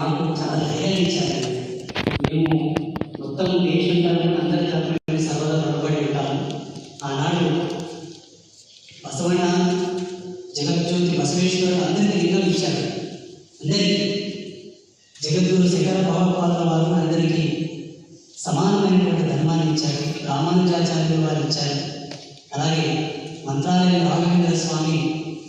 మాకు చాలా ధైర్యం ఇచ్చారు. మేము మొత్తం దేశం తరఫున అందరి తరఫున సభలో సర్వదా రుణపడి ఉంటాము. ఆనాడు బసవಣ್ణ జగజ్యోతి బసవేశ్వరుడు అందరికీ లింగం ఇచ్చారు. అందరికీ. జగద్గురు శిఖర భావపాల వారు అందరికీ సమానమైనటువంటి ధర్మాన్ని ఇచ్చారు. రామానుజాచార్యులు వారు ఇచ్చారు. అలాగే మంత్రాలయ రాఘవేంద్ర స్వామి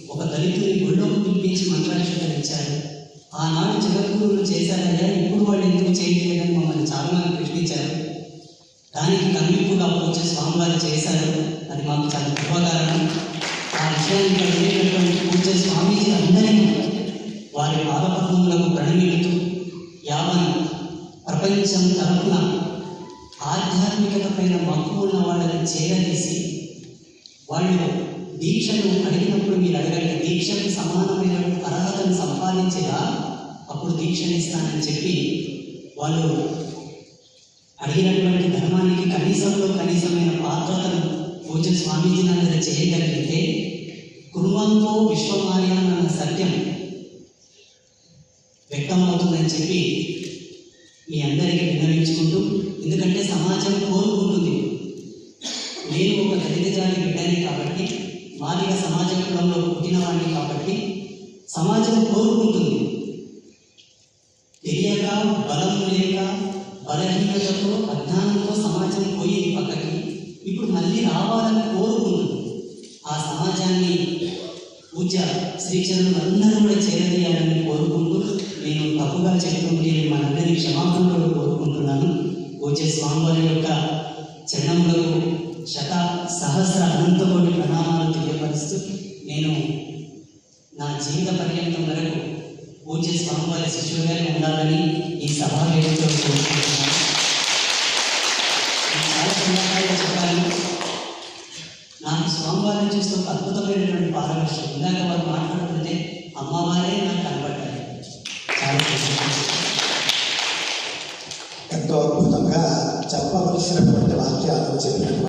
ఒక దళితుని గుళ్ళోకి పిలిపించి మంత్రాక్షతలు ఇచ్చారు. ఆనాడు జగద్గురువులు చేశారయ్యా ఇప్పుడు వాళ్ళు ఎందుకు చేయట్లేదని మమ్మల్ని చాలా మంది ప్రశ్నించారు. దానికి కనువిప్పుగా పూజ స్వామివారు చేశారు. అది మాకు చాలా గొప్పకారణం ఆ విషయాన్ని కలిగినటువంటి పూజ స్వామీజీ అందరినీ వారి పాదపద్మములకు ప్రణమిలుతూ యావన్ ప్రపంచం తరపున ఆధ్యాత్మికత పైన మక్కువ ఉన్న వాళ్ళని చేరదీసి వాళ్ళు దీక్షను అడిగినప్పుడు మీరు అడగండి దీక్షకు సమానమైన అర్హతను సంపాదించేలా అప్పుడు దీక్షను ఇస్తానని చెప్పి వాళ్ళు అడిగినటువంటి ధర్మానికి కనీసంలో కనీసమైన పాత్రతను పూజ స్వామీజీ దగ్గర చేయగలిగితే కుటుంబంతో విశ్వమార్యం అన్న సత్యం వ్యక్తమవుతుందని చెప్పి మీ అందరికీ విన్నవించుకుంటూ ఎందుకంటే సమాజం కోరుకుంటుంది నేను ఒక దళిత జాతి బిడ్డని కాబట్టి మాదిగ సమాజ కులంలో పుట్టినవాడిని కాబట్టి సమాజం కోరుకుంటుంది బలహీనతతో అజ్ఞానంతో సమాజం పోయేది పక్కకి. ఇప్పుడు మళ్ళీ రావాలని కోరుకుంటుంది ఆ సమాజాన్ని పూజ శ్రీచరణులు అందరూ కూడా చేరదీయాలని కోరుకుంటూ నేను తప్పుగా చెప్పుకుంటే మనందరి క్షమాపణలు కోరుకుంటున్నాను. పూజ స్వామివారి యొక్క చరణములకు శత సహస్ర అనంతకోటి ప్రణామాలు తెలియపరుస్తూ నేను నా జీవిత పర్యంతం వరకు పూజ స్వామివారి శిష్యులుగానే ఉండాలని ఈ సభా వేదికలో కోరుకుంటున్నాను. నేను చాలా చిన్నకాయగా చెప్పాను నాకు స్వామివారిని చూస్తే ఒక అద్భుతమైనటువంటి పారదర్శం ఇందాక వారు మాట్లాడుతుంటే అమ్మవారే నాకు కనబడ్డారు చాలా ఎంతో అద్భుతంగా చెప్పవలసినటువంటి వాక్యాలు చెప్పినటువంటి